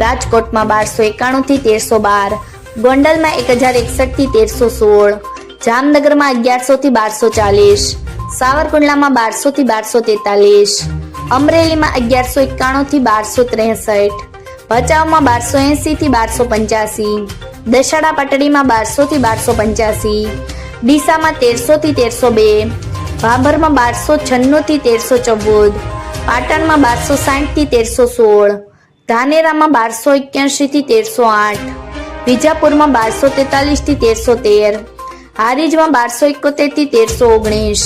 રાજકોટમાં બારસો એકાણું થી તેરસો બાર, ગોંડલમાં એક હજાર એકસઠથી તેરસો સોળ, જામનગરમાં અગિયારસો થી બારસો ચાલીસ, સાવરકુંડલામાં બારસો થી બારસો તેતાલીસ, અમરેલીમાં અગિયારસો એકાણું થી બારસો ત્રેસઠ, ભચાઉમાં બારસો એંસીથી બારસો પંચ્યાસી દશાડા પાટડીમાં બારસો થી બારસો પંચ્યાસી, ડીસામાં તેરસો થી તેરસો બે, ભાભરમાં બારસો છન્નું થી તેરસો ચૌદ, પાટણમાં બારસો સાઠથી તેરસો સોળ ધાનેરામાં બારસો એક્યાસી થી તેરસો આઠ, વિજાપુરમાં બારસો તેતાલીસથી તેરસો તેર, હારીજમાં બારસો એકોતેરથી તેરસો ઓગણીસ,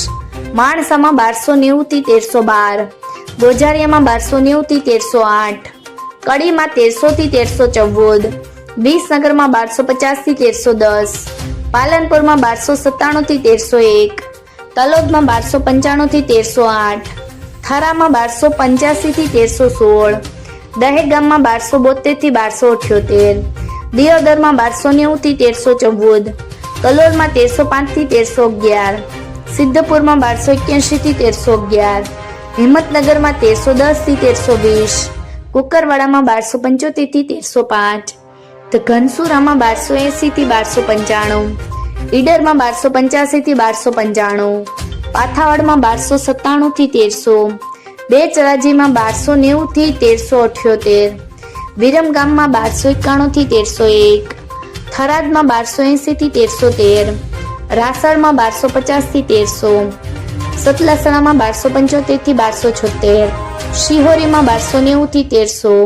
માણસામાં બારસો નેવું થી તેરસો બાર, ગોજારિયામાં બારસો નેવું થી તેરસો આઠ, કડીમાં તેરસો થી તેરસો ચૌદ, વિસનગરમાં બારસો પચાસથી તેરસો દસ, પાલનપુરમાં બારસો સત્તાણું થી તેરસો એક, તલોદમાં બારસો પંચાણું થી તેરસો આઠ, થરામાં બારસો પંચ્યાસી થી તેરસો સોળ દહેગામમાં બારસો બોતેરથી બારસો અઠ્યોતેર. દિયોદરમાં બારસો નેવું થી તેરસો ચૌદ. કલોલમાં તેરસો પાંચથી તેરસો અગિયાર. સિદ્ધપુરમાં બારસો એક્યાસી થી તેરસો અગિયાર. હિંમતનગરમાં તેરસો દસથી તેરસો વીસ. કુકરવાડામાં બારસો પંચોતેરથી તેરસો પાંચ. ઘનસુરામાં બારસો એંસીથી બારસો પંચાણું. ઈડરમાં બારસો પંચ્યાસી થી બારસો પંચાણું. પાથાવાડમાં બારસો સત્તાણું થી તેરસો. બે ચરાજીમાં બારસો નેવું થી તેરસો અઠ્યોતેર વિરમગામમાં બારસો એકાણું થી તેરસો એક, થરાદમાં બારસો એંસીથી તેરસો તેર રાસણમાં બારસો પચાસથી તેરસો, સતલાસણામાં બારસો પંચોતેરથી બારસો છોતેર, શિહોરીમાં બારસો નેવું થી તેરસો,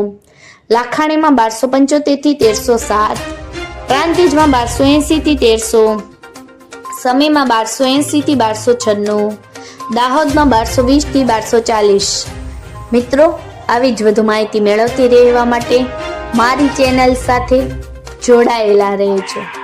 લાખાણીમાં બારસો પંચોતેરથી તેરસો સાત, પ્રાંતિજમાં બારસો એંસીથી તેરસો, સમીમાં બારસો એંસીથી બારસો છન્નું દાહોદમાં બારસો વીસથી બારસો ચાલીસ. મિત્રો, આવી જ વધુ માહિતી મેળવતી રહેવા માટે મારી ચેનલ સાથે જોડાયેલા રહેજો.